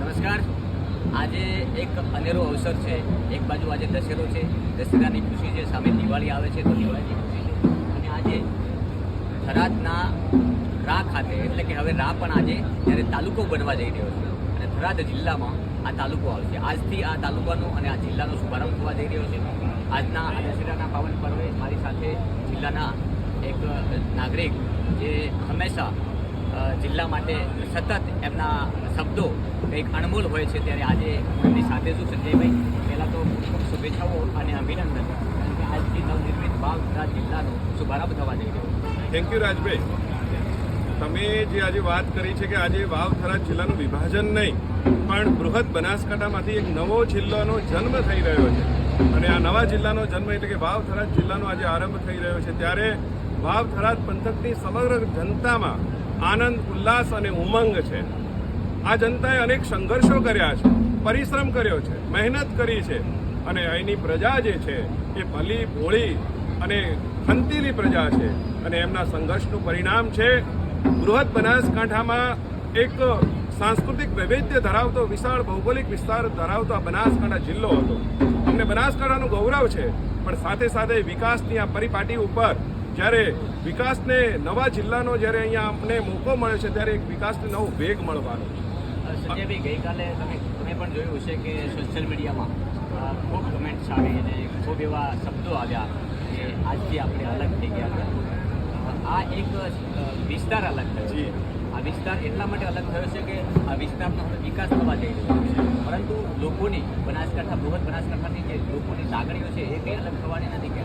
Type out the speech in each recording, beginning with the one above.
નમસ્કાર. આજે એક અનેરો અવસર છે. એક બાજુ આજે દશેરો છે. દશેરાની ખુશી છે સામે દિવાળી આવે છે, તો દિવાળીની ખુશી છે. અને આજે થરાદના રા ખાતે, એટલે કે હવે રા પણ આજે જ્યારે તાલુકો બનવા જઈ રહ્યો છે, અને થરાદ જિલ્લામાં આ તાલુકો આવશે આજથી આ તાલુકાનો અને આ જિલ્લાનો શુભારંભ થવા જઈ રહ્યો છે. આજના આ દશેરાના પાવન પર્વે મારી સાથે જિલ્લાના એક નાગરિક જે હંમેશા જિલ્લા માટે સતત એમના શબ્દો કંઈક અણમોલ હોય છે ત્યારે આજે એમની સાથે છું સંજયભાઈ. પહેલાં તો ખૂબ શુભેચ્છાઓ અને અભિનંદન. કારણ કે આજથી નવનિર્મિત ભાવ ગુજરાત જિલ્લાનો શુભારંભ થવા જઈ રહ્યો થેન્ક યુ રાજભાઈ. તમે જે આજે વાત કરી છે કે આજે વાવ થરાદ જિલ્લાનું વિભાજન નહીં, પણ બૃહદ બનાસકાંઠામાંથી એક નવો જિલ્લાનો જન્મ થઈ રહ્યો છે. અને આ નવા જિલ્લાનો જન્મ એટલે કે વાવ થરાદ જિલ્લાનો આજે આરંભ થઈ રહ્યો છે. ત્યારે વાવ થરાદ પંથકની સમગ્ર જનતામાં આનંદ, ઉલ્લાસ અને ઉમંગ છે. આ જનતાએ અનેક સંઘર્ષો કર્યા છે, પરિશ્રમ કર્યો છે, મહેનત કરી છે અને અહીંની પ્રજા જે છે એ ભલી, ભોળી અને ખંતીલી પ્રજા છે અને એમના સંઘર્ષનું પરિણામ છે. બૃહદ બનાસકાંઠામાં એક સાંસ્કૃતિક વૈવિધ્ય ધરાવતો, વિશાળ ભૌગોલિક વિસ્તાર ધરાવતો આ બનાસકાંઠા જિલ્લો હતો. અમને બનાસકાંઠાનું ગૌરવ છે, પણ સાથે સાથે વિકાસની આ પરિપાટી ઉપર જ્યારે વિકાસને નવા જિલ્લાનો જ્યારે અહીંયા અમને મોકો મળે છે ત્યારે એક વિકાસને નવો વેગ મળવાનો છે. સંજયભાઈ ગઈકાલે તમે તમે પણ જોયું હશે કે સોશિયલ મીડિયામાં ખૂબ કમેન્ટ્સ આવી અને ખૂબ એવા શબ્દો આવ્યા કે આજથી આપણે અલગ થઈ ગયા આ એક વિસ્તાર અલગ થયો છે. આ વિસ્તાર એટલા માટે અલગ થયો છે કે આ વિસ્તારનો વિકાસ થવા જઈ રહ્યો છે. પરંતુ લોકોની બનાસકાંઠા બૃહદ બનાસકાંઠાની જે લોકોની લાગણીઓ છે એ કંઈ અલગ થવાની નથી કે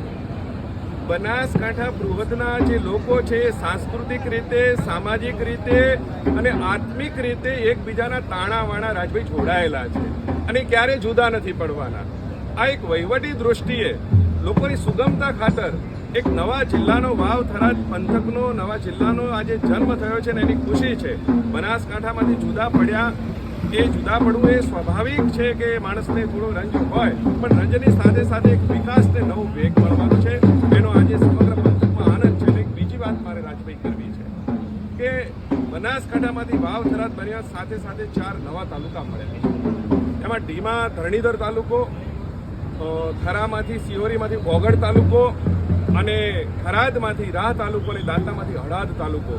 બનાસકાંઠા બૃહદના જે લોકો છે એ સાંસ્કૃતિક રીતે, સામાજિક રીતે અને આત્મિક રીતે એકબીજાના તાણાવાણા રાજભાઈ જોડાયેલા છે. અને ક્યારે જુદા નથી પડવાના. આ એક વહીવટી દૃષ્ટિએ લોકોની સુગમતા ખાતર એક નવા જિલ્લાનો વાવ થરાદ પંથકનો, નવા જિલ્લાનો આજે જન્મ થયો છે ને એની ખુશી છે. બનાસકાંઠામાંથી જુદા પડ્યા. એ જુદા પડવું એ સ્વાભાવિક છે કે માણસને થોડો રંજ હોય, પણ રંજની સાથે સાથે એક વિકાસને નવો વેગ મળવાનો છે. એનો આજે સમગ્ર પંથકમાં આનંદ છે એક બીજી વાત મારે રાજભાઈ કરવી છે કે બનાસકાંઠામાંથી વાવ થરાદ બન્યા સાથે સાથે ચાર નવા તાલુકા મળ્યા એમાં ડીમા, ધરણીધર તાલુકો થરામાંથી સિયોરીમાંથી ઓગળ તાલુકો અને ખરાદમાંથી રાહ તાલુકો અને દાંતામાંથી હળાદ તાલુકો.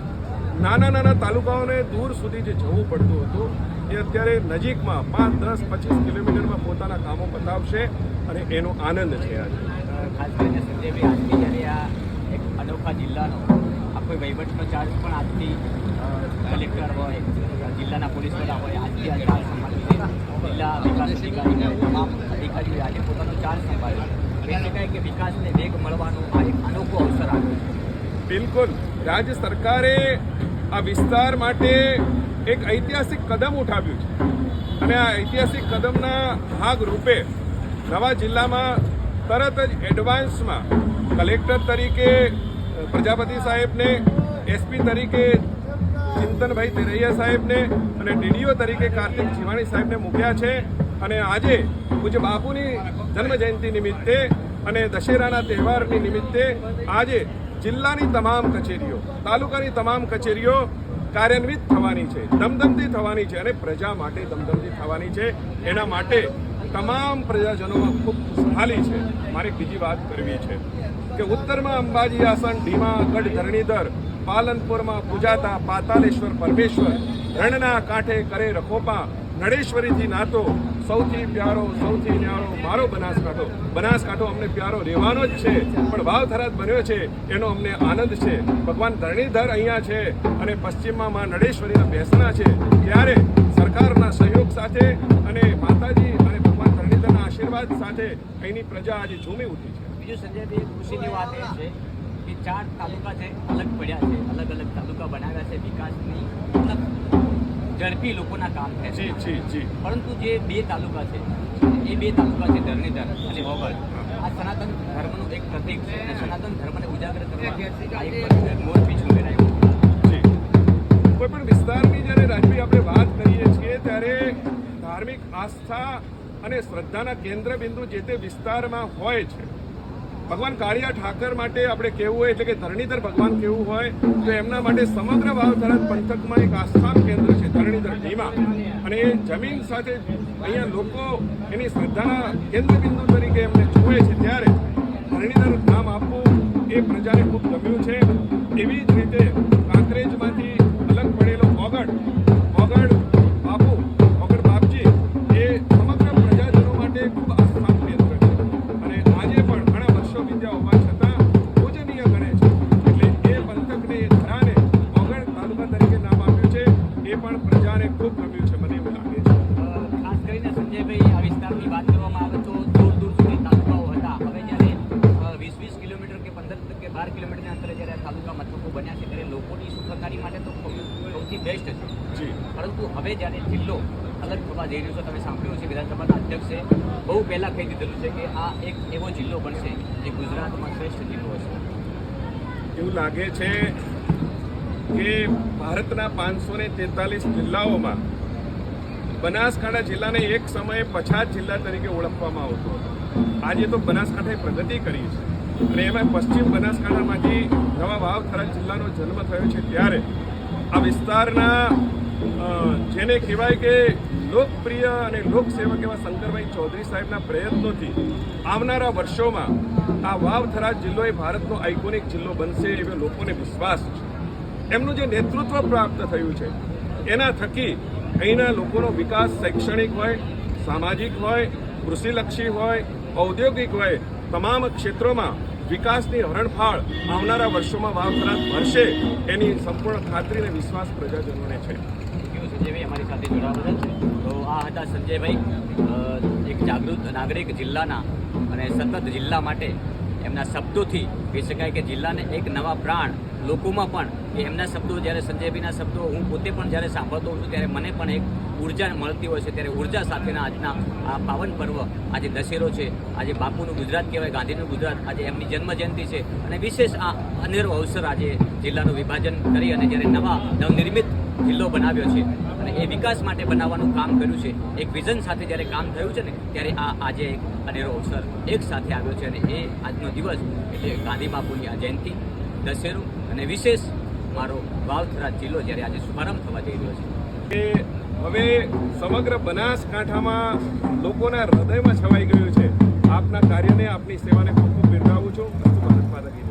નાના નાના તાલુકાઓને દૂર સુધી જે જવું પડતું હતું, એ અત્યારે નજીકમાં પાંચ, દસ, પચીસ કિલોમીટરમાં પોતાના કામો બતાવશે અને એનો આનંદ છે આજે. ખાસ બી આજથી જ્યારે આ એક અનોખા જિલ્લાનો આખો વહીવટનો ચાર્જ પણ આજથી કલેક્ટર હોય, જિલ્લાના પોલીસ વડા હોય, આજથી આ ચાર્જ સંભાળ્યો જિલ્લા વિકાસ અધિકારી તમામ અધિકારીઓએ આજે પોતાનો ચાર્જ સંભાળ્યો કહી શકાય કે વિકાસને વેગ મળવાનો આ એક અનોખો અવસર આવ્યો બિલકુલ. રાજ્ય સરકારે આ વિસ્તાર માટે એક ઐતિહાસિક કદમ ઉઠાવ્યું છે. અને આ ઐતિહાસિક કદમના ભાગ રૂપે નવા જિલ્લામાં તરત જ એડવાન્સમાં કલેક્ટર તરીકે પ્રજાપતિ સાહેબને, એસપી તરીકે, ચિંતનભાઈ તેરૈયા સાહેબને અને ડીડીઓ તરીકે કાર્તિક જીવાણી સાહેબને મૂક્યા છે. અને આજે પૂજ્ય બાપુની જન્મ જયંતિ નિમિત્તે અને દશેરાના તહેવારની નિમિત્તે આજે જિલ્લાની તમામ કચેરીઓ, તાલુકાની તમામ કચેરીઓ કાર્યાન્વિત થવાની છે દમદમતી થવાની છે અને પ્રજા માટે દમદમતી થવાની છે. એના માટે તમામ પ્રજાજનોમાં ખૂબ ખુશહાલી છે. મારે બીજી વાત કરવી છે કે ઉત્તરમાં અંબાજી આસન, ઢીમા, ગઢ, ધરણીધર, પાલનપુરમાં પૂજાતા પાતાલેશ્વર પરમેશ્વર, રણના કાંઠે કરે રખોપા નળેશ્વરીથી નાતો, સૌથી પ્યારો, સૌથી ન્યારો, મારો બનાસકાંઠો. બનાસકાંઠો અમને પ્યારો રહેવાનો જ છે, પણ વાવથરાત બન્યો છે, એનો અમને આનંદ છે. ભગવાન ધરણીધર અહીંયા છે અને પશ્ચિમમાં માં નળેશ્વરીના બેસણા છે. ત્યારે સરકારના સહયોગ સાથે અને માતાજી અને આશીર્વાદ સાથે અહીંની પ્રજા આજે ઝૂમી ઉઠી છે. બીજું સંજયભાઈ ખુશીની વાત એ છે કે ચાર તાલુકા છે અલગ પડ્યા છે અલગ અલગ તાલુકા બનાવ્યા છે વિકાસની ઝડપી લોકોના કામ થાય જી છે. જી જી પરંતુ જે બે તાલુકા છે એ બે તાલુકા છે ધરણીધર અને વગર. આ સનાતન ધર્મનું એક પ્રતિક છે અને સનાતન ધર્મને ઉજાગર કરવા આ એક ઉમેરાયું કોઈ પણ વિસ્તારની જ્યારે રાજવી આપણે વાત કરીએ છીએ ત્યારે ધાર્મિક આસ્થા અને શ્રદ્ધાના કેન્દ્રબિંદુ જે તે વિસ્તારમાં હોય છે. ભગવાન કાળિયા ઠાકર માટે આપણે કહેવું હોય એટલે કે ધરણીધર ભગવાન કેવું હોય, તો એમના માટે સમગ્ર વાવથરા પંથકમાં એક આસ્થા કેન્દ્ર છે, ધરણીધર ધીમા અને એ જમીન સાથે અહીંયા લોકો એની શ્રદ્ધાના કેન્દ્રબિંદુ તરીકે એમને જુએ છે ત્યારે ધરણીધર નામ આપવું એ પ્રજાને ખૂબ ગમ્યું છે. એવી જ રીતે અલગ થવા જઈ રહ્યું છે તમે સાંભળ્યું છે વિધાનસભાના અધ્યક્ષે બહુ પહેલાં કહી દીધેલું છે કે આ એક એવો જિલ્લો બનશે જે ગુજરાતમાં શ્રેષ્ઠ જિલ્લો હશે. એવું લાગે છે કે ભારતના પાંચસો ને તેતાલીસ જિલ્લાઓમાં બનાસકાંઠા જિલ્લાને એક સમયે પછાત જિલ્લા તરીકે ઓળખવામાં આવતો હતો. આજે તો બનાસકાંઠાએ પ્રગતિ કરી છે. અને એમાં પશ્ચિમ બનાસકાંઠામાંથી નવા વાવથરા જિલ્લાનો જન્મ થયો છે ત્યારે. આ વિસ્તારના જેને કહેવાય કે લોકપ્રિય અને લોકસેવક એવા શંકરભાઈ ચૌધરી સાહેબના પ્રયત્નોથી આવનારા વર્ષોમાં આ વાવથરા જિલ્લો એ ભારતનો આઇકોનિક જિલ્લો બનશે એવો લોકોને વિશ્વાસ છે. એમનું જે નેતૃત્વ પ્રાપ્ત થયું છે, એના થકી અહીંના લોકોનો વિકાસ શૈક્ષણિક હોય, સામાજિક હોય, કૃષિલક્ષી હોય, ઔદ્યોગિક હોય, તમામ ક્ષેત્રોમાં વિકાસની હરણફાળ આવનારા વર્ષોમાં વાવથરાત ભરશે એની સંપૂર્ણ ખાતરી અને વિશ્વાસ પ્રજાજનોને છે. સંજયભાઈ અમારી સાથે જોડાવા બદલ તો આ હતા સંજયભાઈ એક જાગૃત નાગરિક જિલ્લાના અને સતત જિલ્લા માટે એમના શબ્દોથી કહી શકાય કે જિલ્લાને એક નવા પ્રાણ લોકોમાં પણ એમના શબ્દો, જ્યારે સંજયભાઈના શબ્દો હું પોતે પણ જ્યારે સાંભળતો છું, ત્યારે મને પણ એક ઊર્જા મળતી હોય છે. ત્યારે ઊર્જા સાથેના આજના આ પાવન પર્વ આજે દશેરો છે. આજે બાપુનું ગુજરાત કહેવાય, ગાંધીનું ગુજરાત. આજે એમની જન્મ જયંતિ છે. અને વિશેષ આ અનેરો અવસર આજે જિલ્લાનું વિભાજન કરી અને જ્યારે નવા નવનિર્મિત જિલ્લો બનાવ્યો છે અને એ વિકાસ માટે બનાવવાનું કામ કર્યું છે. એક વિઝન સાથે જ્યારે કામ થયું છે ને, ત્યારે આ આજે એક અનેરો અવસર એક સાથે આવ્યો છે. અને એ આજનો દિવસ એટલે ગાંધી બાપુની આ જયંતિ. દશેરો અને વિશેષ મારો વાવથરા જિલ્લો જ્યારે આજે શુભારંભ થવા જઈ રહ્યો છે કે હવે સમગ્ર બનાસકાંઠામાં લોકોના હૃદયમાં છવાઈ ગયું છે આપના કાર્યને, આપની સેવાને ખૂબ ખૂબ બિરદાવું છું ભારત માતા.